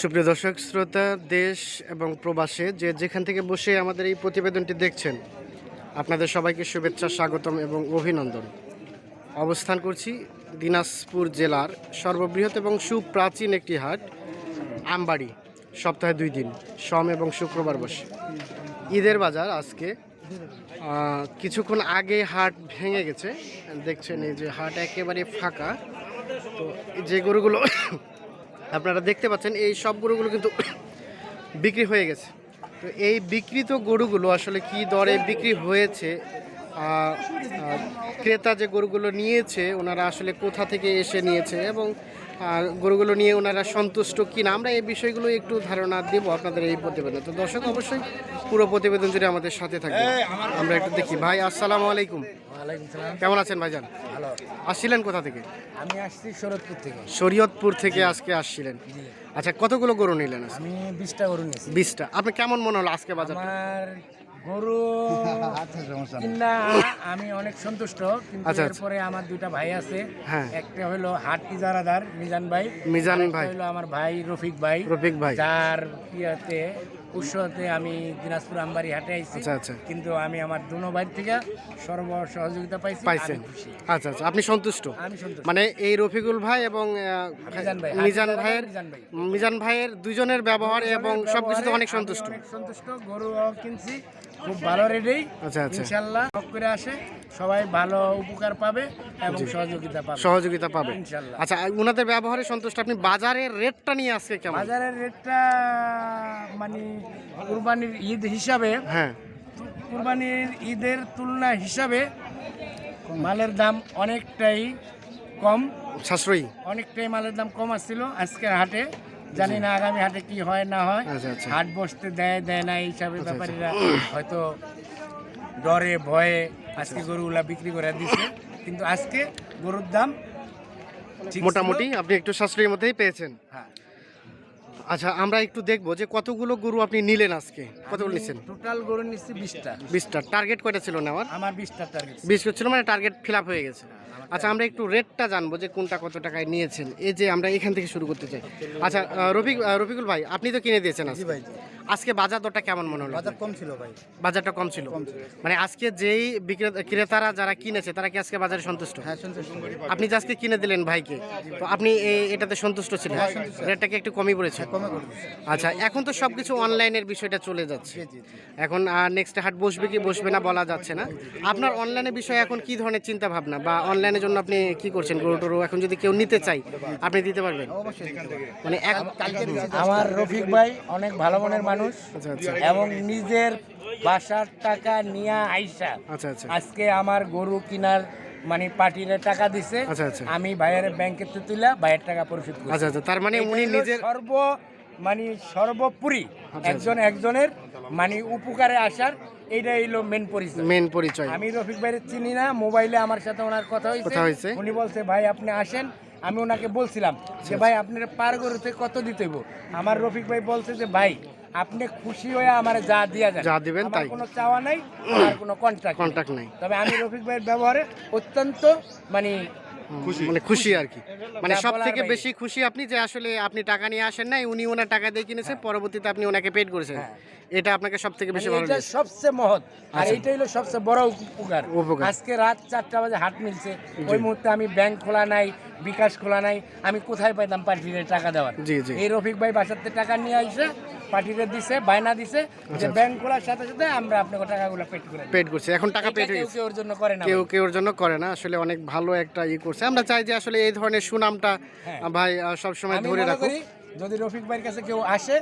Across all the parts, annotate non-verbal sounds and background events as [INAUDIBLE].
সুপ্রিয় দর্শক, শ্রোতা, দেশ এবং প্রবাসে, যে যেখান থেকে বসে আমাদের এই প্রতিবেদনটি দেখছেন, আপনাদের সবাইকে শুভেচ্ছা, স্বাগতম এবং অভিনন্দন। অবস্থান করছি দিনাজপুর জেলার সর্ববৃহৎ এবং সুপ্রাচীন একটি হাট, আমবাড়ি, সপ্তাহে দুই দিন, সোম এবং শুক্রবার বসে। ঈদের বাজার আজকে কিছুক্ষণ আগে হাট ভেঙে গেছে। দেখছেন এই যে হাট একেবারে ফাঁকা। তো যে গরুগুলো আপনারা দেখতে পাচ্ছেন, এই সব গরুগুলো কিন্তু [COUGHS] বিক্রি হয়ে গেছে। তো এই বিক্রিত গরুগুলো আসলে কি দরে বিক্রি হয়েছে? ক্রেতা যে গরুগুলো নিয়েছে ওনারা আসলে কোথা থেকে এসে নিয়েছে এবং গরুগুলো নিয়ে ওনারা সন্তুষ্ট কিনা আমরা এই বিষয়গুলো একটু ধারণা দেবো আপনাদের এই প্রতিবেদনে। তো দর্শক অবশ্যই পুরো প্রতিবেদন জুড়ে আমাদের সাথে থাকবে আমরা একটু দেখি। ভাই আসসালামু আলাইকুম। কেমন আছেন ভাইজান? ভালো। আসছিলেন কোথা থেকে? আমি আসছি শরৎপুর থেকে। শরীয়তপুর থেকে আজকে আসছিলেন। আচ্ছা কতগুলো গরু নিলেন আমি বিশটা গরু নিয়েছি। বিশটা। আপনি কেমন মনে হলো আজকে বাজার গরু। [LAUGHS] কিনা আমি অনেক সন্তুষ্ট কিন্তু আচ্ছা, আচ্ছা। এরপরে আমার দুইটা ভাই আছে। হ্যাঁ। একটা হলো হাট ইজারাদার মিজান ভাই। মিজান ভাই। হলো আমার ভাই রফিক ভাই। রফিক ভাই। যার ইয়াতে উৎসতে আমি দিনাজপুর আমবাড়ি হাটে আইছি। আচ্ছা, আচ্ছা। কিন্তু আমি আমার দুনো ভাই থেকে সর্ব সহযোগিতা পাইছি পাইছেন। আচ্ছা আচ্ছা। আপনি সন্তুষ্ট? আমি সন্তুষ্ট। মানে এই রফিকুল ভাই এবং মিজান ভাই মিজান ভাইয়ের মিজান ভাইয়ের দুজনের ব্যবহার এবং সবকিছুতে অনেক সন্তুষ্ট। সন্তুষ্ট গরু কিনছি। খুব ভালো রেডেই আচ্ছা আচ্ছা। ইনশাল্লাহ সব করে আসে সবাই ভালো উপকার পাবে এবং সহযোগিতা পাবে। সহযোগিতা পাবে। ইনশাল্লাহ। আচ্ছা ওনাদের ব্যবহারে সন্তুষ্ট আপনি বাজারের রেটটা নিয়ে আজকে কেমন? বাজারের রেটটা মানে কুরবানির ঈদ হিসাবে হ্যাঁ। কুরবানির ঈদের তুলনা হিসাবে মালের দাম অনেকটাই কম। সাশ্রয়ী। অনেকটাই মালের দাম কম আসছিল আজকের হাটে। জানি না আগামী হাটে কি হয় না হয়। আচ্ছা আচ্ছা। হাট বসতে দেয় দেয় না এই হিসাবে ব্যাপারীরা হয়তো ডরে ভয়ে আজকে গরুগুলা বিক্রি করে দিচ্ছে কিন্তু আজকে গরুর দাম মোটামুটি আপনি একটু সাশ্রয়ের মধ্যেই পেয়েছেন। হ্যাঁ। আচ্ছা আমরা একটু দেখব যে কতগুলো গরু আপনি নিলেন আজকে? কতগুলো নিচ্ছেন টোটাল গরু নিচ্ছি বিশটা। বিশটা। টার্গেট কয়টা ছিল নেওয়ার? আমার বিশটা টার্গেট বিশ ছিল মানে টার্গেট ফিল আপ হয়ে গেছে। আচ্ছা আমরা একটু রেটটা জানব যে কোনটা কত টাকায় নিয়েছেন। এই যে আমরা এখান থেকে শুরু করতে চাই। আচ্ছা রফিক রফিকুল ভাই আপনি তো কিনে দিয়েছেন আজকে। ভাই, আজকে বাজার দরটা কেমন মনে হলো? বাজার কম ছিল ভাই। বাজারটা কম ছিল। মানে আজকে যেই বিক্রেতা ক্রেতারা যারা কিনেছে তারা কি আজকে বাজারে সন্তুষ্ট? হ্যাঁ সন্তোষ আপনি যে আজকে কিনে দিলেন ভাইকে? তো আপনি এটাতে সন্তুষ্ট ছিলেন? রেটটা কি একটু কমই পড়েছে? আচ্ছা এখন তো সবকিছু অনলাইনের বিষয়টা চলে যাচ্ছে। এখন নেক্সট হাট বসবে কি বসবে না বলা যাচ্ছে না। আপনার অনলাইনের বিষয়ে এখন কি ধরনের চিন্তা ভাবনা বা অনলাইনের জন্য আপনি কি করছেন? গরু টরু এখন যদি কেউ নিতে চাই আপনি দিতে পারবেন? মানে এক আমার রফিক ভাই অনেক ভালো মনের মানুষ আচ্ছা আচ্ছা। এবং নিজের বাসার টাকা নিয়ে আইসা আচ্ছা আজকে আমার গরু কিনার মানে পার্টির টাকা দিছে। আমি ভাইয়ের ব্যাংকে তুলে ভাইয়ের টাকা পরিশোধ করছি। আচ্ছা আচ্ছা। তার মানে উনি নিজের সর্ব মানে সর্বোপরি। একজন একজনের মানে উপকারে আসার এইটা হইল মেন পরিচয়। মেন পরিচয়। আমি রফিক ভাইয়ের চিনি না মোবাইলে আমার সাথে ওনার কথা কথা হয়েছে? হয়েছে উনি বলছে ভাই আপনি আসেন। আমি ওনাকে বলছিলাম যে ভাই আপনার পার গরুতে কত দিতে আমার রফিক ভাই বলছে যে ভাই আপনি খুশি হয়ে আমার যা দিয়া যায় যা দিবেন তাই। কোনো চাওয়া নাই [CLEARS THROAT] আর কোনো কন্ট্রাক্ট কন্টাক্ট নাই। তবে আমি রফিক ভাইয়ের ব্যবহারে অত্যন্ত মানে মানে খুশি আর কি। মানে সব থেকে বেশি খুশি আপনি যে আসলে আপনি টাকা নিয়ে আসেন নাই উনি ওনার টাকা দিয়ে কিনেছে পরবর্তীতে আপনি ওনাকে পেড করেছেন। হ্যাঁ। এটা আপনাকে সব থেকে বেশি মানে ভালো এটা লেগেছে সবচেয়ে মহৎ। আর আচ্ছা। হলো সবচেয়ে বড় উপকার। উপকার। আজকে রাত চারটা বাজে হাট মিলছে। ওই মুহূর্তে আমি ব্যাংক খোলা নাই বিকাশ খোলা নাই আমি কোথায় পাইতাম পার্টির টাকা দেওয়ার? জি, জি। এই রফিক ভাই বাসাতে টাকা নিয়ে আইসে পার্টিতে দিছে বায়না দিছে যে ব্যাংক খোলার সাথে সাথে আমরা আপনাকে টাকাগুলো পেড করে পেড করছে। এখন টাকা পেড কেউ হয়েছে কেউ ওর জন্য করে না কেউ ভাই। কেউর জন্য করে না। আসলে অনেক ভালো একটা ই করছে আমরা চাই যে আসলে এই ধরনের সুনামটা হ্যাঁ। ভাই সবসময় ধরে রাখো যদি রফিক ভাইয়ের কাছে কেউ আসে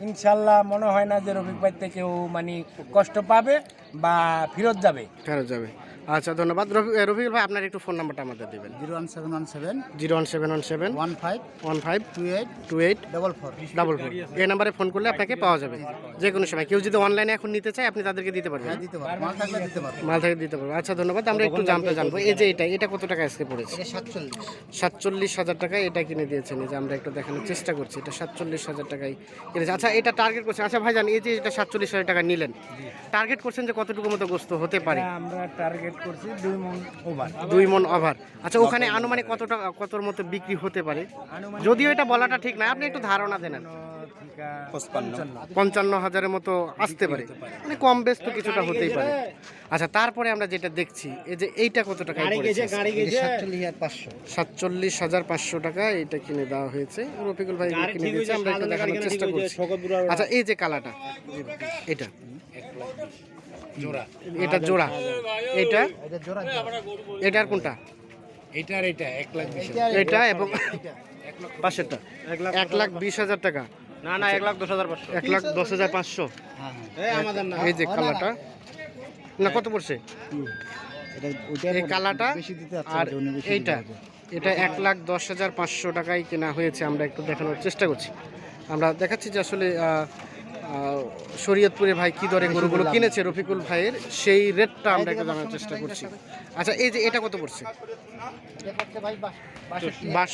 ইনশাল্লাহ মনে হয় না যে রফিক ভাই থেকে কেউ মানে কষ্ট পাবে বা ফেরত যাবে। ফেরত যাবে। আচ্ছা ধন্যবাদ। রফি- রফিকুল ভাই আপনার একটু ফোন নাম্বারটা আমাদের দেবেন। Zero one seven one seven. Zero one seven one seven. One five. One five two eight. Two eight. Double four. Double four. এই নাম্বারে ফোন করলে আপনাকে পাওয়া যাবে। যে কোনো সময়। কেউ যদি অনলাইনে এখন নিতে চায় আপনি তাদেরকে দিতে পারবেন। দিতে পারব। মাল থাকলে দিতে পারব। মাল থেকে দিতে পারব। আচ্ছা ধন্যবাদ। আমরা একটু জানতে জানব। এই যে এটা এটা কত টাকা আজকে পড়েছে? সাতচল্লিশ। সাতচল্লিশ হাজার টাকায় এটা কিনে দিয়েছেন। এই যে আমরা একটু দেখানোর চেষ্টা করছি। এটা সাতচল্লিশ হাজার টাকায় কিনেছে। আচ্ছা এটা টার্গেট করছেন। আচ্ছা ভাই ভাইজান এই যে এটা সাতচল্লিশ হাজার টাকা নিলেন। টার্গেট করছেন যে কতটুকু মতো গোস্ত হতে পারে? আমরা টার্গেট টার্গেট করছি দুই মন ওভার দুই মন ওভার আচ্ছা ওখানে আনুমানিক কত টাকা কতর মতো বিক্রি হতে পারে? যদিও এটা বলাটা ঠিক না আপনি একটু ধারণা দেন পঞ্চান্ন হাজারের মতো আসতে পারে। মানে কম বেশ তো কিছুটা হতেই পারে। আচ্ছা তারপরে আমরা যেটা দেখছি এই যে এইটা কত টাকা সাতচল্লিশ হাজার পাঁচশো। টাকা এইটা কিনে দেওয়া হয়েছে। রফিকুল ভাই কিনে দিয়েছে আমরা একটু দেখানোর চেষ্টা করছি। আচ্ছা এই যে কালাটা এটা। জোড়া। এটা জোড়া। এইটা এটার কোনটা? এটার এটা এক লাখ বিশ এটা এবং পাশেরটা এক লাখ বিশ হাজার টাকা। না না এক লাখ দশ হাজার পাঁচশো। এক লাখ দশ হাজার পাঁচশো। না। এই যে কালাটা না কত পড়ছে? এই কালাটা আর এইটা। এটা এক লাখ দশ হাজার পাঁচশো টাকায় কেনা হয়েছে। আমরা একটু দেখানোর চেষ্টা করছি। আমরা দেখাচ্ছি যে আসলে শরীয়তপুরে ভাই কি দরে গরুগুলো কিনেছে রফিকুল ভাইয়ের সেই রেটটা আমরা একটু জানার চেষ্টা করছি। আচ্ছা এই যে এটা কত পড়ছে? বাস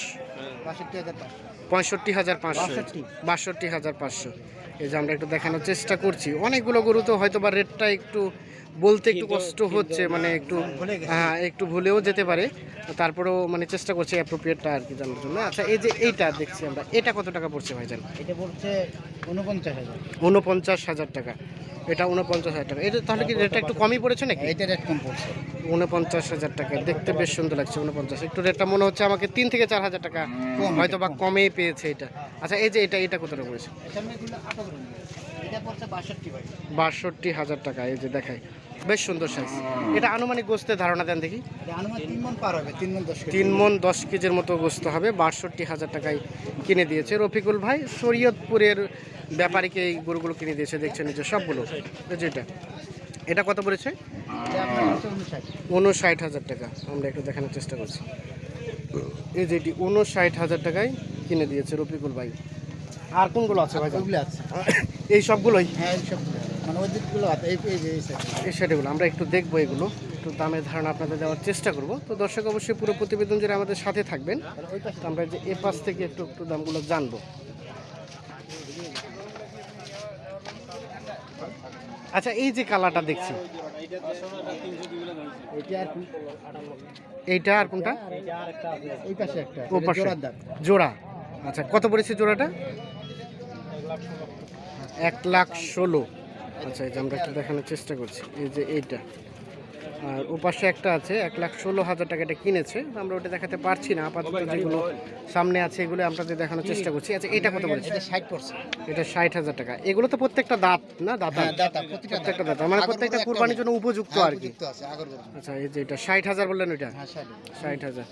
পঁয়ষট্টি হাজার পাঁচশো। বাষট্টি। হাজার পাঁচশো। এই যে আমরা একটু দেখানোর চেষ্টা করছি। অনেকগুলো গরু তো হয়তো বা রেটটা একটু বলতে একটু কষ্ট হচ্ছে মানে একটু হ্যাঁ একটু ভুলেও যেতে পারে। তারপরেও মানে চেষ্টা করছি অ্যাপ্রোপ্রিয়েটটা আর কি জানার জন্য। আচ্ছা এই যে এইটা দেখছি আমরা। এটা কত টাকা পড়ছে ভাইজান? এটা পড়ছে ঊনপঞ্চাশ হাজার। উনপঞ্চাশ হাজার টাকা। এটা উনপঞ্চাশ হাজার টাকা। এটা তাহলে কি রেটটা একটু কমই পড়েছে নাকি? এটা রেট কম পড়ছে। উনপঞ্চাশ হাজার টাকা। দেখতে বেশ সুন্দর লাগছে উনপঞ্চাশ। একটু রেটটা মনে হচ্ছে আমাকে তিন থেকে চার হাজার টাকা হয়তো বা কম। কমেই পেয়েছে এটা। আচ্ছা এই যে এটা এটা কোথায় পড়েছে? বাষট্টি হাজার টাকা এই যে দেখায় বেশ সুন্দর সাইজ এটা আনুমানিক গোস্তের ধারণা দেন দেখি। তিন মন দশ কেজির মতো গোস্ত হবে বাষট্টি হাজার টাকায় কিনে দিয়েছে। রফিকুল ভাই শরীয়তপুরের ব্যাপারীকে এই গরুগুলো কিনে দিয়েছে? দেখছেন যে সবগুলো। এই যে এটা। এটা কত পড়েছে? উনষাট হাজার টাকা। আমরা একটু দেখানোর চেষ্টা করছি। এই যে এটি উনষাট হাজার টাকায় কিনে দিয়েছে রফিকুল ভাই। আর কোনগুলো আছে ভাই? আছে। এই সবগুলোই? হ্যাঁ এই সবগুলো। মানে ওই দিকগুলো আছে এই এই এই শাড়িগুলো আমরা একটু দেখব এগুলো একটু দামের ধারণা আপনাদের দেওয়ার চেষ্টা করব। তো দর্শক অবশ্যই পুরো প্রতিবেদন জুড়ে আমাদের সাথে থাকবেন। তো আমরা যে এ পাশ থেকে একটু একটু দামগুলো জানব। আচ্ছা এই যে কালারটা দেখছি। আর এইটা আর কোনটা? ও পাশে। জোড়া। আচ্ছা কত পড়েছে জোড়াটা? এক লাখ ষোলো। আচ্ছা এই যে আমরা একটু দেখানোর চেষ্টা করছি। এই যে এইটা। আর ও পাশে একটা আছে এক লাখ ষোলো হাজার টাকা এটা কিনেছে। আমরা ওটা দেখাতে পারছি না আপাতত যেগুলো সামনে আছে এগুলো আপনাদের দেখানোর চেষ্টা করছি। আচ্ছা এটা কত বলেছে এটা ষাট পড়ছে। এটা ষাট হাজার টাকা। এগুলো তো প্রত্যেকটা দাঁত না? দাঁতা হ্যাঁ প্রত্যেকটা দাঁত মানে প্রত্যেকটা কোরবানির জন্য উপযুক্ত আর কি। আচ্ছা এই যে এটা ষাট হাজার বললেন ওইটা হ্যাঁ ষাট হাজার।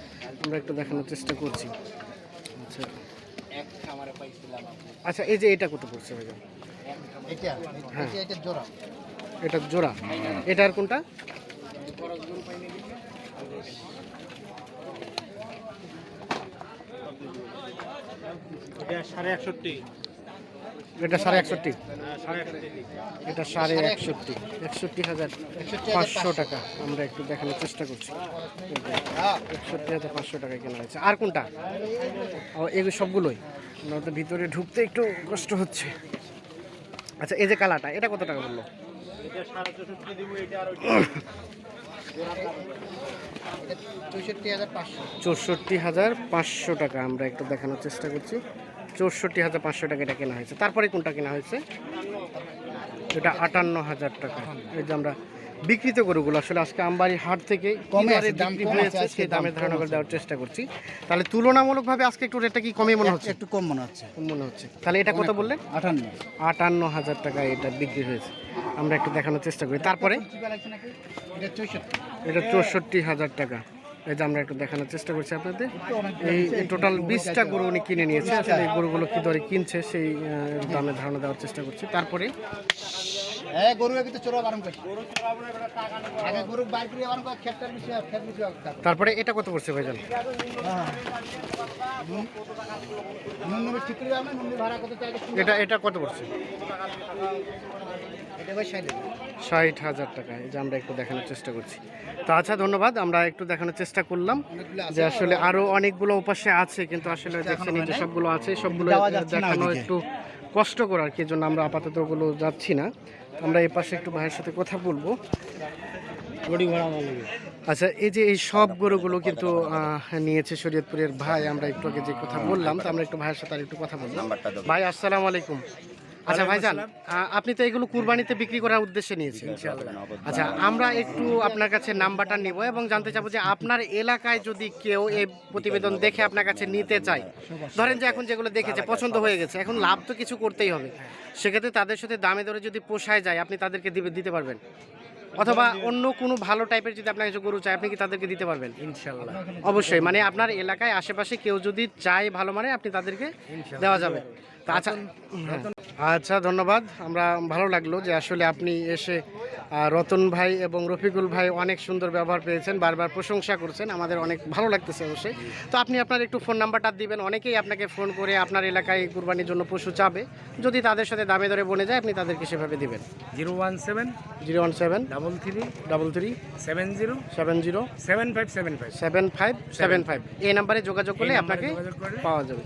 আমরা একটু দেখানোর চেষ্টা করছি। আচ্ছা। আচ্ছা এই যে এটা কত পড়ছে ভাইজান? এটা হ্যাঁ। এটা জোড়া। এটা জোড়া। এটার কোনটা? এটা সাড়ে একষট্টি। এটা সাড়ে একষট্টি এটা সাড়ে একষট্টি। একষট্টি হাজার পাঁচশো টাকা। আমরা একটু দেখানোর চেষ্টা করছি। একষট্টি হাজার পাঁচশো টাকায় কেনা হয়েছে। আর কোনটা? এগুলো সবগুলোই। আমরা তো ভিতরে ঢুকতে একটু কষ্ট হচ্ছে। আচ্ছা এই যে কালাটা এটা কত টাকা বলল? চৌষট্টি হাজার পাঁচশো টাকা, আমরা একটু দেখানোর চেষ্টা করছি। চৌষট্টি হাজার পাঁচশো টাকা এটা কেনা হয়েছে। তারপরে কোনটা কেনা হয়েছে? এটা আটান্ন হাজার টাকা। এই যে আমরা বিক্রিত গরুগুলো। আসলে আজকে আমবাড়ি হাট থেকে কমে দাম বিক্রি হয়েছে সেই দামের ধারণা করে দেওয়ার চেষ্টা করছি। তাহলে তুলনামূলকভাবে আজকে একটু রেটটা কি কমে মনে হচ্ছে? একটু কম মনে হচ্ছে। কম মনে হচ্ছে। তাহলে এটা কত বললেন? আটান্ন। আটান্ন হাজার টাকা এটা বিক্রি হয়েছে। আমরা একটু দেখানোর চেষ্টা করি। তারপরে? এটা চৌষট্টি হাজার টাকা। এই যে আমরা একটু দেখানোর চেষ্টা করছি আপনাদের। এই টোটাল বিশটা গরু উনি কিনে নিয়েছে। আসলে এই গরুগুলো কি দরে কিনছে সেই দামের ধারণা দেওয়ার চেষ্টা করছি। তারপরে? হ্যাঁ গরু কিন্তু চোরা বারণ করছে। আগে গরু বাইর করে বারণ করে খেতটার আর খেত বেশি তারপরে এটা কত পড়ছে ভাইজান? নুন নুন ঠিক করে আমরা নুন ভাড়া কত চাই এটা এটা কত পড়ছে? ষাট হাজার। টাকা এই যে আমরা একটু দেখানোর চেষ্টা করছি। তো আচ্ছা ধন্যবাদ আমরা একটু দেখানোর চেষ্টা করলাম। যে আসলে আরও অনেকগুলো উপাসে আছে কিন্তু আসলে দেখছেন এই যে সবগুলো আছে সবগুলো দেখানো একটু কষ্টকর আর কি জন্য আমরা আপাতত ওগুলো যাচ্ছি না। আমরা এই পাশে একটু ভাইয়ের সাথে কথা বলব। আচ্ছা এই যে এই সব গরুগুলো কিন্তু আহ, নিয়েছে শরীয়তপুরের ভাই আমরা একটু আগে যে কথা বললাম তো আমরা একটু ভাইয়ের সাথে আর একটু কথা বললাম। ভাই আসসালামু আলাইকুম। আচ্ছা ভাইজান আপনি তো এগুলো কুরবানিতে বিক্রি করার উদ্দেশ্যে নিয়েছেন আচ্ছা আমরা একটু আপনার কাছে নাম্বারটা নিব এবং জানতে চাবো যে আপনার এলাকায় যদি কেউ এই প্রতিবেদন দেখে আপনার কাছে নিতে চায় ধরেন যে এখন যেগুলো দেখেছে পছন্দ হয়ে গেছে এখন লাভ তো কিছু করতেই হবে। সেক্ষেত্রে তাদের সাথে দামে দরে যদি পোষায় যায় আপনি তাদেরকে দিবে দিতে পারবেন? অথবা অন্য কোনো ভালো টাইপের যদি আপনার কিছু গরু চায় আপনি কি তাদেরকে দিতে পারবেন? ইনশাল্লাহ অবশ্যই মানে আপনার এলাকায় আশেপাশে কেউ যদি চায় ভালো মানে আপনি তাদেরকে দেওয়া যাবে। আচ্ছা হ্যাঁ। আচ্ছা ধন্যবাদ। আমরা ভালো লাগল যে আসলে আপনি এসে রতন ভাই এবং রফিকুল ভাই অনেক সুন্দর ব্যবহার পেয়েছেন বারবার প্রশংসা করছেন আমাদের অনেক ভালো লাগতেছে অবশ্যই। তো আপনি আপনার একটু ফোন নাম্বারটা দিবেন অনেকেই আপনাকে ফোন করে আপনার এলাকায় কুরবানির জন্য পশু চাবে। যদি তাদের সাথে দামে দরে বনে যায় আপনি তাদেরকে সেভাবে দিবেন। Zero one seven zero one seven double three double three seven zero seven zero seven five seven five seven five seven five. এই নাম্বারে যোগাযোগ করলে আপনাকে পাওয়া যাবে।